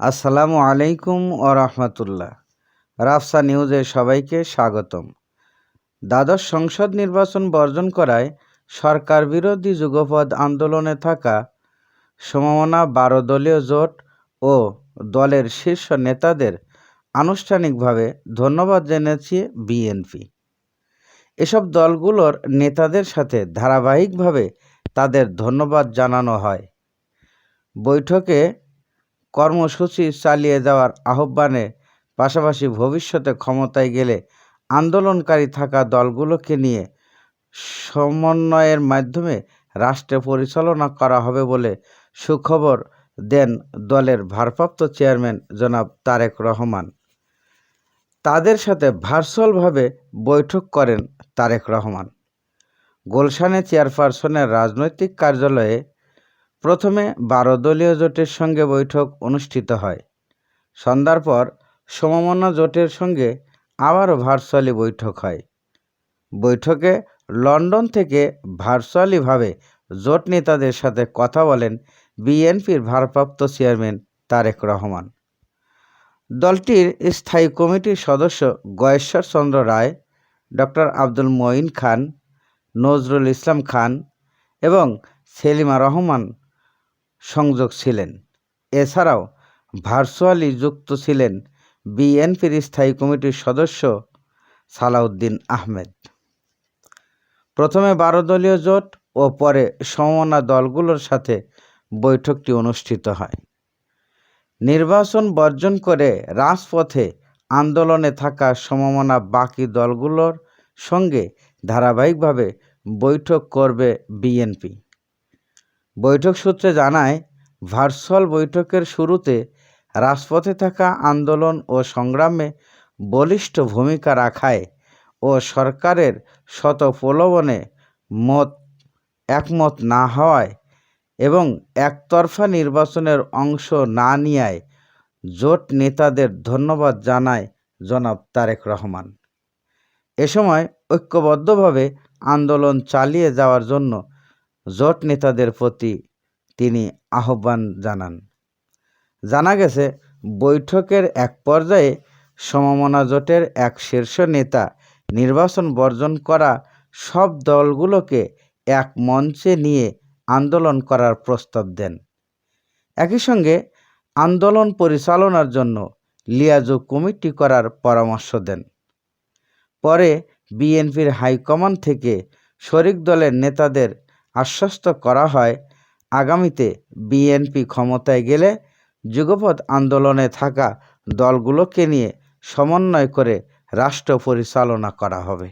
আসসালামু আলাইকুম ও রহমতুল্লাহ। রাফসা নিউজে সবাইকে স্বাগতম। দ্বাদশ সংসদ নির্বাচন বর্জন করায় সরকার বিরোধী যুগপদ আন্দোলনে থাকা সমমনা বারো দলীয় জোট ও দলের শীর্ষ নেতাদের আনুষ্ঠানিকভাবে ধন্যবাদ জানিয়েছে বিএনপি। এসব দলগুলোর নেতাদের সাথে ধারাবাহিকভাবে তাদের ধন্যবাদ জানানো হয়। বৈঠকে কর্মসূচি চালিয়ে যাওয়ার আহ্বানে পাশাপাশি ভবিষ্যতে ক্ষমতায় গেলে আন্দোলনকারী থাকা দলগুলোকে নিয়ে সমন্বয়ের মাধ্যমে রাষ্ট্র পরিচালনা করা হবে বলে সুখবর দেন দলের ভারপ্রাপ্ত চেয়ারম্যান জনাব তারেক রহমান। তাদের সাথে ভার্চুয়ালভাবে বৈঠক করেন তারেক রহমান। গুলশানে চেয়ারপারসনের রাজনৈতিক কার্যালয়ে প্রথমে বারো দলীয় জোটের সঙ্গে বৈঠক অনুষ্ঠিত হয়। সন্ধ্যার পর সমমনা জোটের সঙ্গে আবারও ভার্চুয়ালি বৈঠক হয়। বৈঠকে লন্ডন থেকে ভার্চুয়ালিভাবে জোট নেতাদের সাথে কথা বলেন বিএনপির ভারপ্রাপ্ত চেয়ারম্যান তারেক রহমান। দলটির স্থায়ী কমিটির সদস্য গয়েশ্বর চন্দ্র রায়, ডক্টর আব্দুল মঈন খান, নজরুল ইসলাম খান এবং সেলিমা রহমান সংযোগ ছিলেন। এছাড়াও ভার্চুয়ালি যুক্ত ছিলেন বিএনপির স্থায়ী কমিটির সদস্য সালাউদ্দিন আহমেদ। প্রথমে বারো দলীয় জোট ও পরে সমমনা দলগুলোর সাথে বৈঠকটি অনুষ্ঠিত হয়। নির্বাচন বর্জন করে রাজপথে আন্দোলনে থাকা সমমনা বাকি দলগুলোর সঙ্গে ধারাবাহিকভাবে বৈঠক করবে বিএনপি। বৈঠক সূত্রে জানায়, ভার্চুয়াল বৈঠকের শুরুতে রাজপথে থাকা আন্দোলন ও সংগ্রামে বলিষ্ঠ ভূমিকা রাখায় ও সরকারের শত প্রলোভনে মত, একমত না হওয়ায় এবং একতরফা নির্বাচনের অংশ না নেওয়ায় জোট নেতাদের ধন্যবাদ জানায় জনাব তারেক রহমান। এ সময় ঐক্যবদ্ধভাবে আন্দোলন চালিয়ে যাওয়ার জন্য জোট নেতাদের প্রতি তিনি আহ্বান জানান। জানা গেছে, বৈঠকের এক পর্যায়ে সমমনা জোটের এক শীর্ষ নেতা নির্বাচন বর্জন করা সব দলগুলোকে এক মঞ্চে নিয়ে আন্দোলন করার প্রস্তাব দেন। একই সঙ্গে আন্দোলন পরিচালনার জন্য লিয়াজো কমিটি করার পরামর্শ দেন। পরে বিএনপির হাইকমান্ড থেকে শরিক দলের নেতাদের আশ্বস্ত করা হয়, আগামীতে বিএনপি ক্ষমতায় গেলে যুগপৎ আন্দোলনে থাকা দলগুলোকে নিয়ে সমন্বয় করে রাষ্ট্র পরিচালনা করা হবে।